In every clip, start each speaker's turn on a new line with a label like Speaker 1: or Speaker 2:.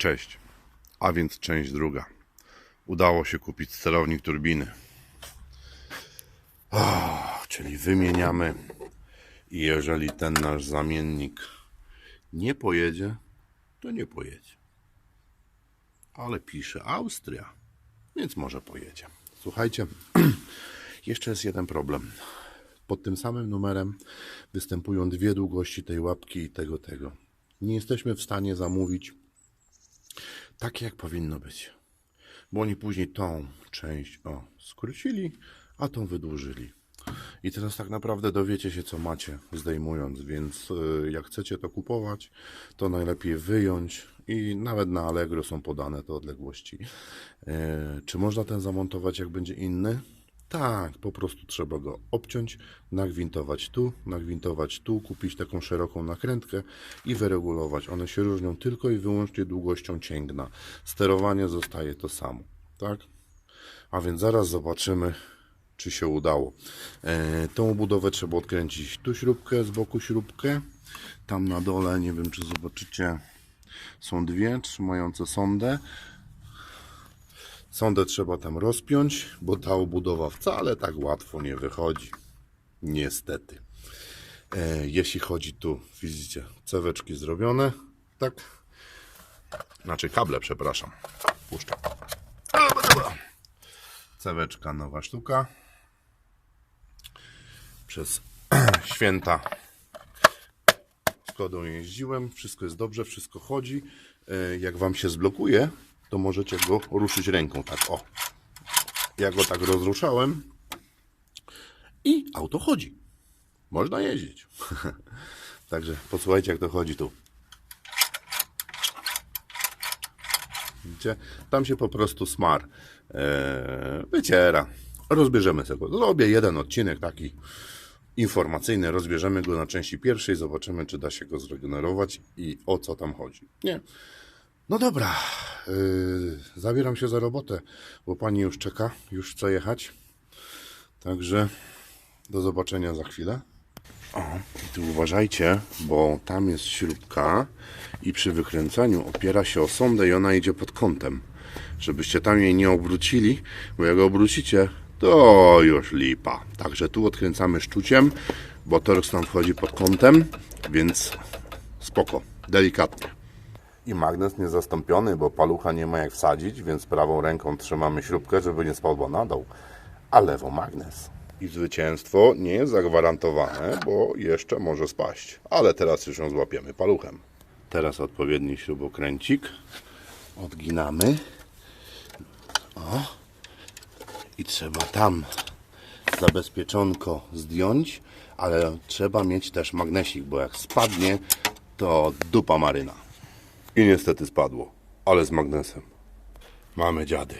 Speaker 1: Cześć. A więc część druga. Udało się kupić sterownik turbiny. Ah, czyli wymieniamy. I jeżeli ten nasz zamiennik nie pojedzie, to nie pojedzie. Ale pisze Austria, więc może pojedzie. Słuchajcie, jeszcze jest jeden problem. Pod tym samym numerem występują dwie długości tej łapki i tego, tego. Nie jesteśmy w stanie zamówić takie, jak powinno być. Bo oni później tą część o, skrócili, a tą wydłużyli. I teraz tak naprawdę dowiecie się, co macie, zdejmując, więc y, jak chcecie to kupować, to najlepiej wyjąć i nawet na Allegro są podane te odległości. E, Czy można ten zamontować, jak będzie inny? Tak, po prostu trzeba go obciąć, nagwintować tu, nagwintować tu, kupić taką szeroką nakrętkę i wyregulować. One się różnią tylko i wyłącznie długością cięgna. Sterowanie zostaje to samo, tak? A więc zaraz zobaczymy, czy się udało. E, tą budowę trzeba odkręcić tu śrubkę, z boku śrubkę. Tam na dole, nie wiem czy zobaczycie, są dwie trzymające sondę. Sondę trzeba tam rozpiąć, bo ta obudowa wcale tak łatwo nie wychodzi. Niestety. E, jeśli chodzi tu, widzicie, ceweczki zrobione, tak? Znaczy kable, przepraszam. Puszczam. Ceweczka, nowa sztuka. Przez święta z kodą jeździłem, wszystko jest dobrze, wszystko chodzi. E, Jak Wam się zblokuje, to możecie go ruszyć ręką, tak o. Ja go tak rozruszałem i auto chodzi. Można jeździć. Także posłuchajcie, jak to chodzi tu. Widzicie? Tam się po prostu smar e, wyciera. Rozbierzemy sobie. Zrobię jeden odcinek taki informacyjny. Rozbierzemy go na części pierwszej. Zobaczymy, czy da się go zregenerować i o co tam chodzi. Nie. No dobra. Yy, zabieram się za robotę, bo pani już czeka. Już chce jechać. Także do zobaczenia za chwilę. O, i tu uważajcie, bo tam jest śrubka i przy wykręcaniu opiera się o sondę i ona idzie pod kątem. Żebyście tam jej nie obrócili, bo jak obrócicie, to już lipa. Także tu odkręcamy szczuciem, bo torks nam wchodzi pod kątem, więc spoko, delikatnie. I magnes niezastąpiony, bo palucha nie ma jak wsadzić, więc prawą ręką trzymamy śrubkę, żeby nie spadła na dół, a lewą magnes. I zwycięstwo nie jest zagwarantowane, bo jeszcze może spaść. Ale teraz już ją złapiemy paluchem. Teraz odpowiedni śrubokręcik. Odginamy. O. I trzeba tam zabezpieczonko zdjąć, ale trzeba mieć też magnesik, bo jak spadnie, to dupa maryna. I niestety spadło, ale z magnesem. Mamy dziady.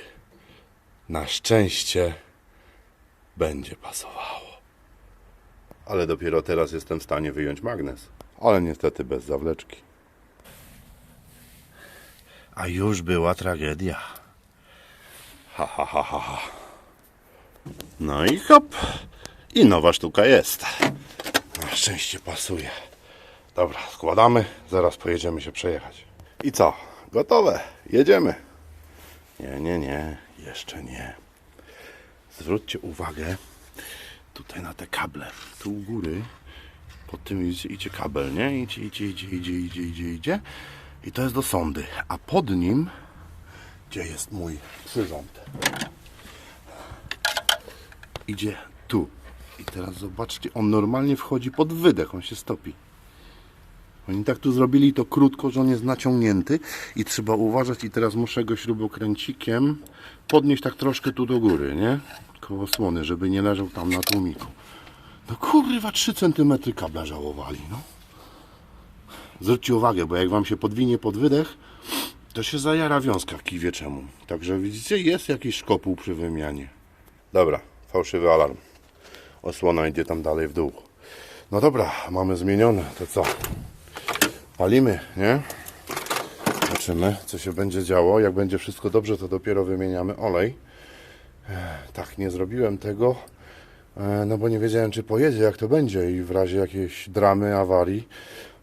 Speaker 1: Na szczęście będzie pasowało. Ale dopiero teraz jestem w stanie wyjąć magnes. Ale niestety bez zawleczki. A już była tragedia. Ha, ha, ha, ha, ha. No i hop. I nowa sztuka jest. Na szczęście pasuje. Dobra, składamy. Zaraz pojedziemy się przejechać. I co? Gotowe. Jedziemy. Nie, nie, nie. Jeszcze nie. Zwróćcie uwagę tutaj na te kable. Tu u góry pod tym idzie, idzie kabel, nie? Idzie, idzie, idzie, idzie, idzie, idzie, idzie. I to jest do sondy. A pod nim, gdzie jest mój przyrząd, idzie tu. I teraz zobaczcie, on normalnie wchodzi pod wydech, on się stopi. Oni tak tu zrobili to krótko, że on jest naciągnięty i trzeba uważać i teraz muszę go śrubokręcikiem podnieść tak troszkę tu do góry, nie? Koło słony, żeby nie leżał tam na tłumiku. No kurwa, 3 cm kabla żałowali, no. Zwróćcie uwagę, bo jak wam się podwinie pod wydech, to się zajara wiązka kiwie czemu. Także widzicie, jest jakiś szkopuł przy wymianie. Dobra, fałszywy alarm. Osłona idzie tam dalej w dół. No dobra, mamy zmienione, to co? Palimy, nie? Zobaczymy, co się będzie działo. Jak będzie wszystko dobrze, to dopiero wymieniamy olej. Tak, nie zrobiłem tego, e, no bo nie wiedziałem, czy pojedzie, jak to będzie i w razie jakiejś dramy, awarii,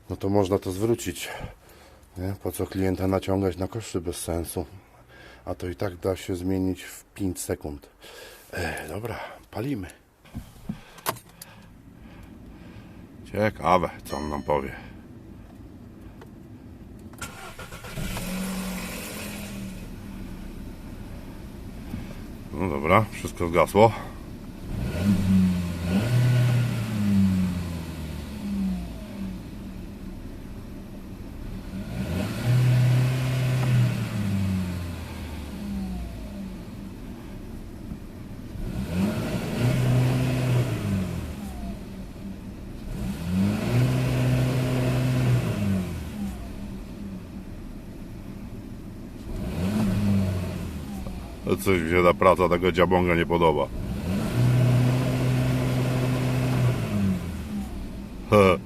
Speaker 1: no to można to zwrócić. Nie? Po co klienta naciągać na koszty bez sensu? A to i tak da się zmienić w 5 sekund. E, dobra, palimy. Ciekawe, co on nam powie. No dobra, wszystko zgasło. Coś mi się ta praca tego dziabąga nie podoba.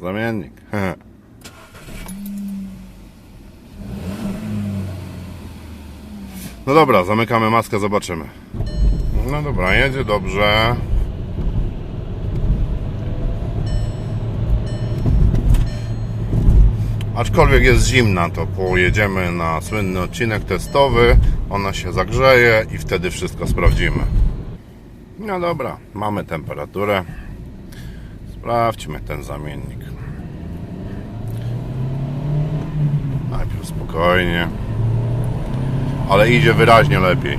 Speaker 1: Zamiennik. No dobra, zamykamy maskę, zobaczymy. No dobra, jedzie dobrze. Aczkolwiek jest zimna, to pojedziemy na słynny odcinek testowy. Ona się zagrzeje i wtedy wszystko sprawdzimy. No dobra, mamy temperaturę. Sprawdźmy ten zamiennik. Najpierw spokojnie. Ale idzie wyraźnie lepiej.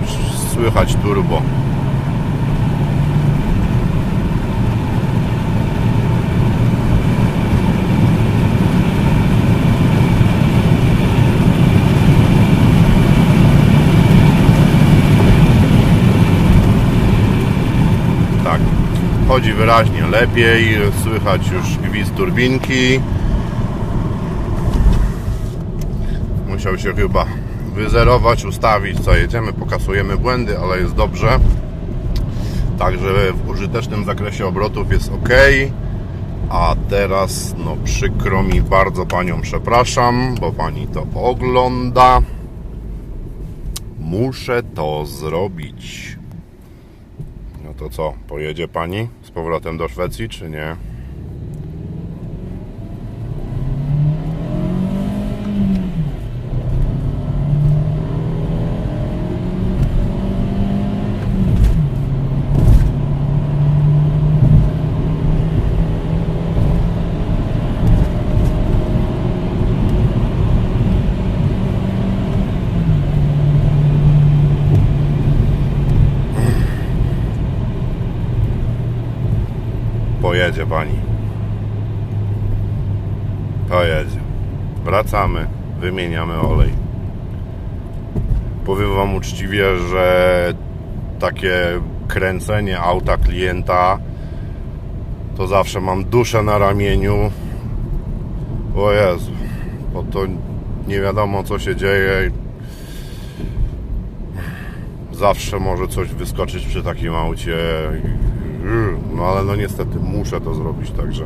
Speaker 1: Już słychać turbo. Tak, chodzi wyraźnie lepiej, słychać już gwizd turbinki. Musiał się chyba wyzerować, ustawić co jedziemy, pokasujemy błędy, ale jest dobrze. Także w użytecznym zakresie obrotów jest ok. A teraz, no przykro mi bardzo Panią przepraszam, bo Pani to ogląda. Muszę to zrobić. To co, pojedzie Pani z powrotem do Szwecji, czy nie? Pojedzie Pani. Pojedzie. Wracamy, wymieniamy olej. Powiem Wam uczciwie, że takie kręcenie auta klienta to zawsze mam duszę na ramieniu. O Jezu, bo to nie wiadomo co się dzieje. Zawsze może coś wyskoczyć przy takim aucie. No ale no niestety muszę to zrobić, także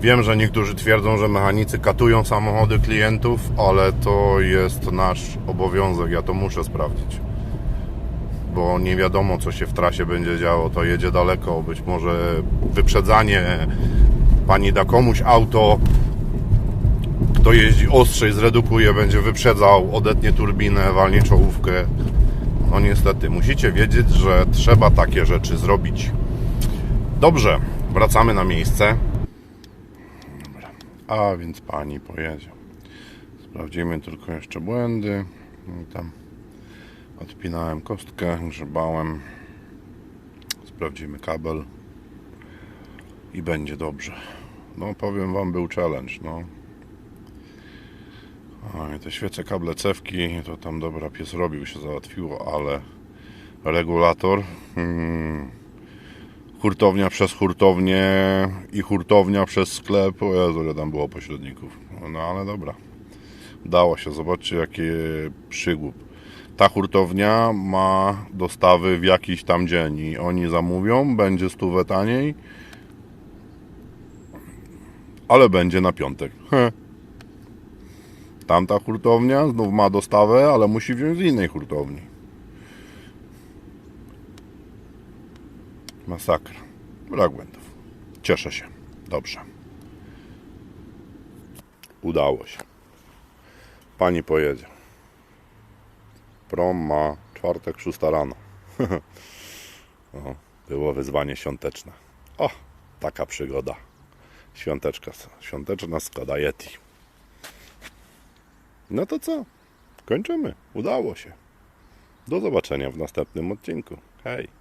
Speaker 1: wiem, że niektórzy twierdzą, że mechanicy katują samochody klientów, ale to jest nasz obowiązek, ja to muszę sprawdzić. Bo nie wiadomo, co się w trasie będzie działo, to jedzie daleko, być może wyprzedzanie, pani da komuś auto, kto jeździ ostrzej, zredukuje, będzie wyprzedzał, odetnie turbinę, walnie czołówkę. No niestety, musicie wiedzieć, że trzeba takie rzeczy zrobić. Dobrze, wracamy na miejsce. Dobra. A więc pani pojedzie. Sprawdzimy tylko jeszcze błędy. No i tam odpinałem kostkę, grzebałem. Sprawdzimy kabel i będzie dobrze. No powiem wam, był challenge, no. I te świece kable cewki, to tam dobra, pies robił, się załatwiło, ale regulator hmm, hurtownia przez hurtownię i hurtownia przez sklep, o Jezu, ile tam było pośredników. No ale dobra, dało się, zobaczcie jaki przygłup. Ta hurtownia ma dostawy w jakiś tam dzień i oni zamówią, będzie stówę taniej, ale będzie na piątek. Heh. Tamta hurtownia znów ma dostawę, ale musi wziąć z innej hurtowni. Masakra. Brak błędów. Cieszę się. Dobrze. Udało się. Pani pojedzie. Prom ma czwartek, szósta rano. o, było wyzwanie świąteczne. O, taka przygoda. Świąteczka, świąteczna Skoda Yeti. No to co? Kończymy. Udało się. Do zobaczenia w następnym odcinku. Hej.